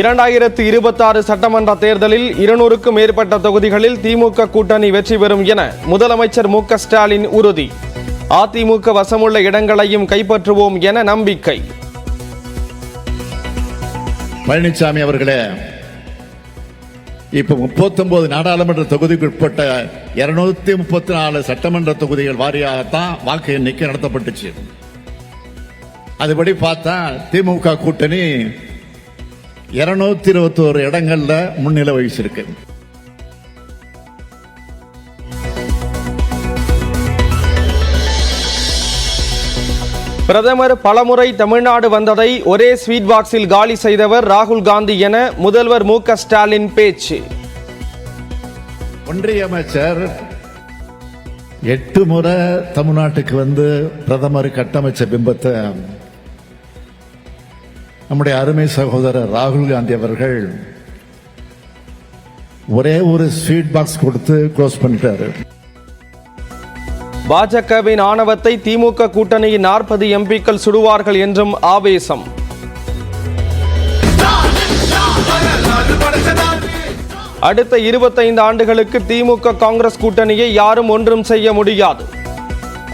இரண்டாயிரத்து இருபத்தாறு சட்டமன்ற தேர்தலில் இருநூறுக்கும் மேற்பட்ட தொகுதிகளில் திமுக கூட்டணி வெற்றி பெறும் என முதலமைச்சர் மு ஸ்டாலின் உறுதி. அதிமுக வசமுள்ள இடங்களையும் கைப்பற்றுவோம் என நம்பிக்கை. பழனிசாமி அவர்களே இப்ப 39 நாடாளுமன்ற தொகுதிக்கு உட்பட்ட இருநூத்தி முப்பத்தி நாலு சட்டமன்ற தொகுதிகள் வாரியாகத்தான் வாக்கு எண்ணிக்கை நடத்தப்பட்டுச்சு. அதுபடி பார்த்தா திமுக கூட்டணி இருநூத்தி இருபத்தோரு இடங்கள்ல முன்னிலை வகிச்சிருக்கு. பிரதமர் பலமுறை தமிழ்நாடு வந்ததை ஒரே ஸ்வீட் பாக்ஸில் காலி செய்தவர் ராகுல் காந்தி என முதல்வர் மு ஸ்டாலின் பேச்சு. ஒன்றிய அமைச்சர் எட்டு முறை தமிழ்நாட்டுக்கு வந்து பிரதமர் கட்டமைச்ச பிம்பத்தை நம்முடைய அருமை சகோதரர் ராகுல் காந்தி அவர்கள் ஒரே ஒரு ஸ்வீட் பாக்ஸ் கொடுத்து க்ளோஸ் பண்ணிட்டாரு. பாஜகவின் ஆணவத்தை திமுக கூட்டணியின் நாற்பது எம்பிக்கள் சுடுவார்கள் என்றும் ஆவேசம். அடுத்த இருபத்தைந்து ஆண்டுகளுக்கு திமுக காங்கிரஸ் கூட்டணியை யாரும் ஒன்றும் செய்ய முடியாது.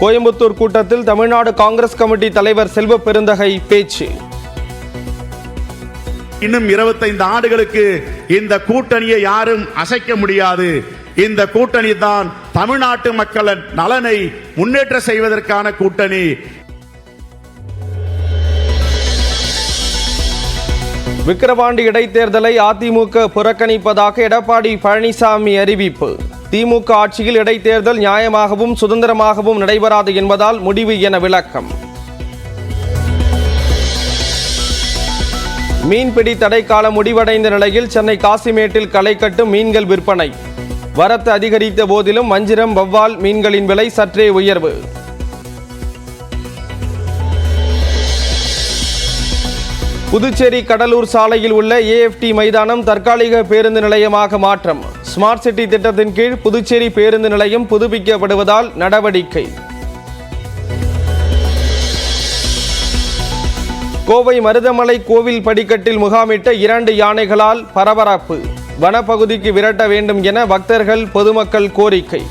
கோயம்புத்தூர் கூட்டத்தில் தமிழ்நாடு காங்கிரஸ் கமிட்டி தலைவர் செல்வ பெருந்தகை பேச்சு. இன்னும் 25 ஆண்டுகளுக்கு இந்த கூட்டணியை யாரும் அசைக்க முடியாது. இந்த கூட்டணி தான் தமிழ்நாட்டு மக்களின் நலனை முன்னேற்ற செய்வதற்கான கூட்டணி. விக்கிரவாண்டி இடைத்தேர்தலை அதிமுக புறக்கணிப்பதாக எடப்பாடி பழனிசாமி அறிவிப்பு. திமுக ஆட்சியில் இடைத்தேர்தல் நியாயமாகவும் சுதந்திரமாகவும் நடைபெறாது என்பதால் முடிவு என விளக்கம். மீன்பிடி தடைக்காலம் முடிவடைந்த நிலையில் சென்னை காசிமேட்டில் களை கட்டும் மீன்கள் விற்பனை. வரத்து அதிகரித்த போதிலும் வஞ்சிரம் வவ்வால் மீன்களின் விலை சற்றே உயர்வு. புதுச்சேரி கடலூர் சாலையில் உள்ள ஏஎஃப்டி மைதானம் தற்காலிக பேருந்து நிலையமாக மாற்றம். ஸ்மார்ட் சிட்டி திட்டத்தின் கீழ் புதுச்சேரி பேருந்து நிலையம் புதுப்பிக்கப்படுவதால் நடவடிக்கை. கோவை மருதமலை கோவில் படிக்கட்டில் முகாமிட்ட இரண்டு யானைகளால் பரபரப்பு. வனப்பகுதிக்கு விரட்ட வேண்டும் என பக்தர்கள் பொதுமக்கள் கோரிக்கை.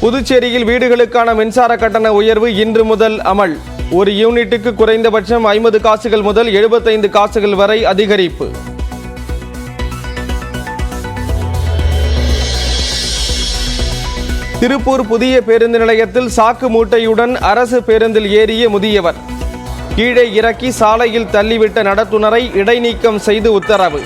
புதுச்சேரியில் வீடுகளுக்கான மின்சார கட்டண உயர்வு இன்று முதல் அமல். ஒரு யூனிட்டுக்கு குறைந்தபட்சம் ஐம்பது காசுகள் முதல் எழுபத்தைந்து காசுகள் வரை அதிகரிப்பு. திருப்பூர் புதிய பேருந்து நிலையத்தில் சாக்கு மூட்டையுடன் அரசு பேருந்தில் ஏறிய முதியவர். கீழே இறக்கி சாலையில் தள்ளிவிட்ட நடத்துனரை இடைநீக்கம் செய்து உத்தரவு.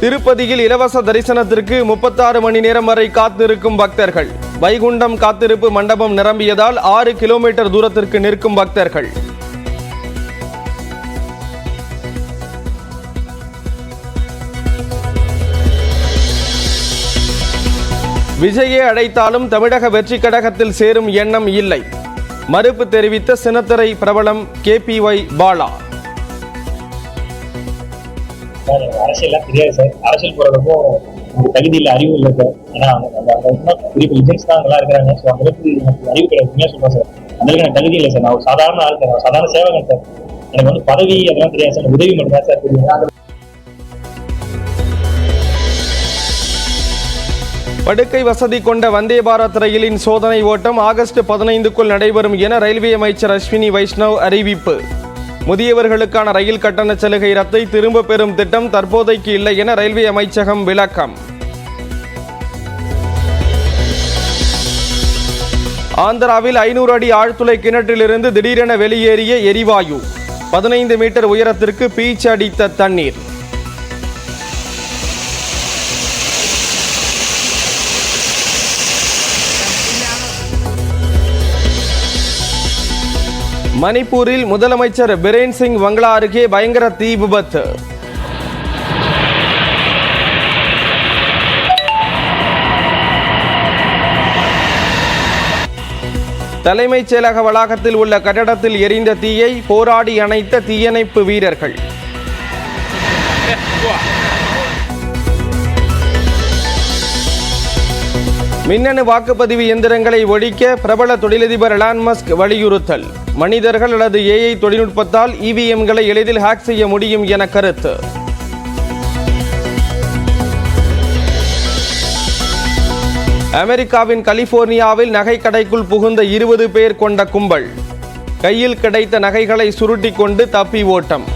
திருப்பதியில் இலவச தரிசனத்திற்கு முப்பத்தாறு மணி நேரம் வரை காத்திருக்கும் பக்தர்கள். வைகுண்டம் காத்திருப்பு மண்டபம் நிரம்பியதால் ஆறு கிலோமீட்டர் தூரத்திற்கு நிற்கும் பக்தர்கள். விஜயை அழைத்தாலும் தமிழக வெற்றி கழகத்தில் சேரும் எண்ணம் இல்லை. மறுப்பு தெரிவித்த சினத்திரை பிரபலம் கே பாலா ஒய் பாலா. அரசியல் தெரியாது சார். அரசியல் போறதுக்கும் எனக்கு தகுதி இல்லை அறிவு இல்லை சார். ஏன்னா அந்த பெரிய பெரிய ஏஜென்ட்ஸ் தான் நல்லா இருக்கிறாங்க. ஸோ அந்த அளவுக்கு எனக்கு அறிவு கிடையாது. உண்மையா சொல்றேன் சார். அந்த அளவுக்கு எனக்கு தகுதி இல்லை சார். நான் ஒரு சாதாரண ஆள் சார். சாதாரண சேவகன் சார். எனக்கு வந்து பதவி அதெல்லாம் தெரியாது சார். உதவி மட்டும் தான் சார் தெரியும். படுக்கை வசதி கொண்ட வந்தே பாரத் ரயிலின் சோதனை ஓட்டம் ஆகஸ்ட் பதினைந்துக்குள் நடைபெறும் என ரயில்வே அமைச்சர் அஸ்வினி வைஷ்ணவ் அறிவிப்பு. முதியவர்களுக்கான ரயில் கட்டண சலுகை ரத்தை திரும்ப பெறும் திட்டம் தற்போதைக்கு இல்லை என ரயில்வே அமைச்சகம் விளக்கம். ஆந்திராவில் ஐநூறு அடி ஆழ்துளை கிணற்றிலிருந்து திடீரென வெளியேறிய எரிவாயு. பதினைந்து மீட்டர் உயரத்திற்கு பீச் அடித்த தண்ணீர். மணிப்பூரில் முதலமைச்சர் பிரேன் சிங் வங்களா அருகே பயங்கர தீ விபத்து. தலைமைச் செயலக வளாகத்தில் உள்ள கட்டடத்தில் எரிந்த தீயை போராடி அணைத்த தீயணைப்பு வீரர்கள். மின்னணு வாக்குப்பதிவு எந்திரங்களை ஒழிக்க பிரபல தொழிலதிபர் எலான் மஸ்க் வலியுறுத்தல். மனிதர்கள் அல்லது ஏஐ தொழில்நுட்பத்தால் இவிஎம்களை எளிதில் ஹேக் செய்ய முடியும் என கருத்து. அமெரிக்காவின் கலிபோர்னியாவில் நகை கடைக்குள் புகுந்த இருபது பேர் கொண்ட கும்பல். கையில் கிடைத்த நகைகளை சுருட்டிக் கொண்டு தப்பி ஓட்டம்.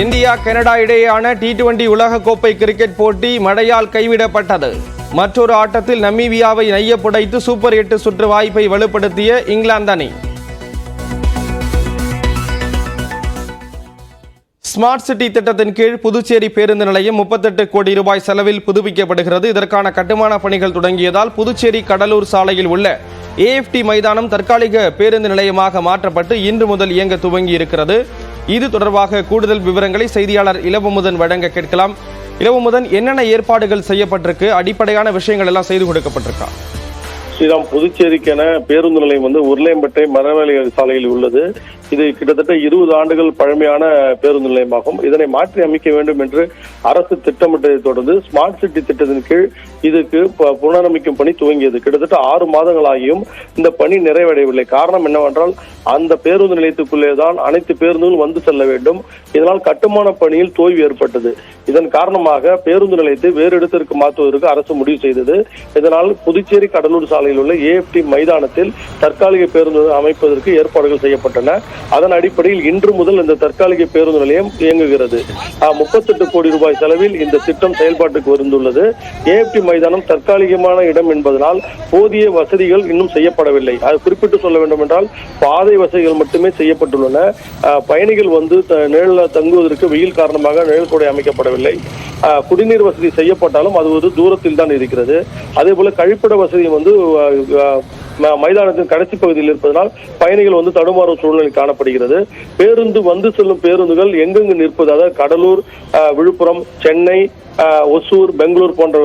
இந்தியா கனடா இடையேயான டி டுவெண்டி உலகக்கோப்பை கிரிக்கெட் போட்டி மழையால் கைவிடப்பட்டது. மற்றொரு ஆட்டத்தில் நமீபியாவை நையப்புடைத்து சூப்பர் எட்டு சுற்று வாய்ப்பை வலுப்படுத்திய இங்கிலாந்து அணி. ஸ்மார்ட் சிட்டி திட்டத்தின் கீழ் புதுச்சேரி பேருந்து நிலையம் முப்பத்தெட்டு கோடி ரூபாய் செலவில் புதுப்பிக்கப்படுகிறது. இதற்கான கட்டுமான பணிகள் தொடங்கியதால் புதுச்சேரி கடலூர் சாலையில் உள்ள ஏஎஃப்டி மைதானம் தற்காலிக பேருந்து நிலையமாக மாற்றப்பட்டு இன்று முதல் இயங்க துவங்கி இருக்கிறது இது தொடர்பாக கூடுதல் விவரங்களை செய்தியாளர் இளவமுதன் வழங்க கேட்கலாம். இளவமுதன் என்னென்ன ஏற்பாடுகள் செய்யப்பட்டிருக்கு? அடிப்படையான விஷயங்கள் எல்லாம் செய்து கொடுக்கப்பட்டிருக்கா? ஸ்ரீராம் புதுச்சேரிக்கென பேருந்து நிலையம் வந்து உருளையம்பேட்டை மரவேலை சாலையில் உள்ளது. இது கிட்டத்தட்ட இருபது ஆண்டுகள் பழமையான பேருந்து நிலையமாகும். இதனை மாற்றி அமைக்க வேண்டும் என்று அரசு திட்டமிட்டதை தொடர்ந்து ஸ்மார்ட் சிட்டி திட்டத்தின் கீழ் இதுக்கு புனரமைக்கும் பணி துவங்கியது. கிட்டத்தட்ட ஆறு மாதங்கள் ஆகியும் இந்த பணி நிறைவடையவில்லை. காரணம் என்னவென்றால் அந்த பேருந்து நிலையத்துக்குள்ளே தான் அனைத்து பேருந்துகளும் வந்து செல்ல வேண்டும். இதனால் கட்டுமான பணியில் தோய்வு ஏற்பட்டது. இதன் காரணமாக பேருந்து நிலையத்தை வேறு இடத்திற்கு மாற்றுவதற்கு அரசு முடிவு செய்தது. இதனால் புதுச்சேரி கடலூர் சாலை சாலையில் உள்ள ஏஎப்டி மைதானத்தில் தற்காலிக பேருந்து அமைப்பதற்கு ஏற்பாடுகள் செய்யப்பட்டன. அதன் அடிப்படையில் இன்று முதல் இந்த தற்காலிக பேருந்து நிலையம் இயங்குகிறது. முப்பத்தெட்டு கோடி ரூபாய் செலவில் இந்த திட்டம் செயல்பாட்டுக்கு வந்துள்ளது ஏஎப்டி மைதானம் தற்காலிகமான இடம் என்பதனால் போதிய வசதிகள் இன்னும் செய்யப்படவில்லை. அது குறிப்பிட்டு சொல்ல வேண்டும் என்றால் பாதை வசதிகள் மட்டுமே செய்யப்பட்டுள்ளன. பயணிகள் வந்து த- தங்குவதற்கு வெயில் காரணமாக நிழல் கூடை அமைக்கப்படவில்லை. குடிநீர் வசதி செய்யப்பட்டாலும் அது ஒரு தூரத்தில் தான் இருக்கிறது. அதே போல கழிப்பிட வசதி வந்து மைதானத்தின் கடைசி பகுதியில் இருப்பதனால் பயணிகள் வந்து தடுமாறும் சூழ்நிலை காணப்படுகிறது. பேருந்து வந்து செல்லும் பேருந்துகள் எங்கெங்கு நிற்பது? அதாவது கடலூர் விழுப்புரம் சென்னை ஒசூர் பெங்களூர் போன்ற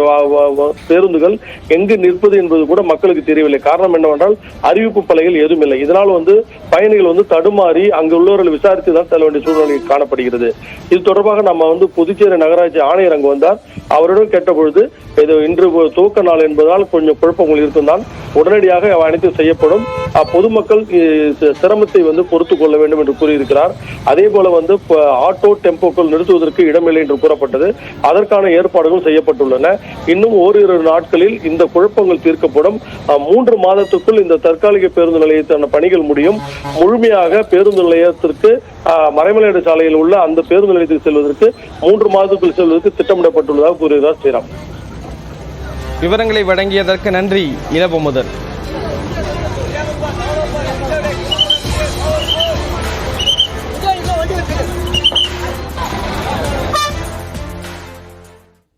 பேருந்துகள் எங்கு நிற்பது என்பது கூட மக்களுக்கு தெரியவில்லை. காரணம் என்னவென்றால் அறிவிப்பு பலைகள் எதுவும் இல்லை இதனால் வந்து பயணிகள் வந்து தடுமாறி அங்கு உள்ளவர்கள் விசாரித்து தான் செல்ல வேண்டிய சூழ்நிலை காணப்படுகிறது. இது தொடர்பாக நம்ம வந்து புதுச்சேரி நகராட்சி ஆணையர் அங்கு வந்தார். அவரிடம் கேட்ட பொழுது இது இன்று துவக்க நாள் என்பதால் கொஞ்சம் குழப்பங்கள் இருக்கும் தான் உடனடியாக அனைத்தும் செய்யப்படும். பொதுமக்கள் சிரமத்தை வந்து பொறுத்துக் கொள்ள வேண்டும் என்று கூறியிருக்கிறார். அதே போல வந்து ஆட்டோ டெம்போக்கள் நிறுத்துவதற்கு இடமில்லை என்று கூறப்பட்டது. அதற்கான ஏற்பாடுகள் செய்யப்பட்டுள்ளன. இன்னும் ஓரிரு நாட்களில் இந்த குழப்பங்கள் தீர்க்கப்படும். மூன்று மாதத்துக்குள் இந்த தற்காலிக பேருந்து நிலையத்தான பணிகள் முடியும். முழுமையாக பேருந்து நிலையத்திற்கு மறைமலையடு சாலையில் உள்ள அந்த பேருந்து நிலையத்துக்கு செல்வதற்கு மூன்று மாதத்துக்குள் செல்வதற்கு திட்டமிடப்பட்டுள்ளதாக கூறுகிறார் ஸ்ரீராம். விவரங்களை வழங்கியதற்கு நன்றி. இளவமுதன்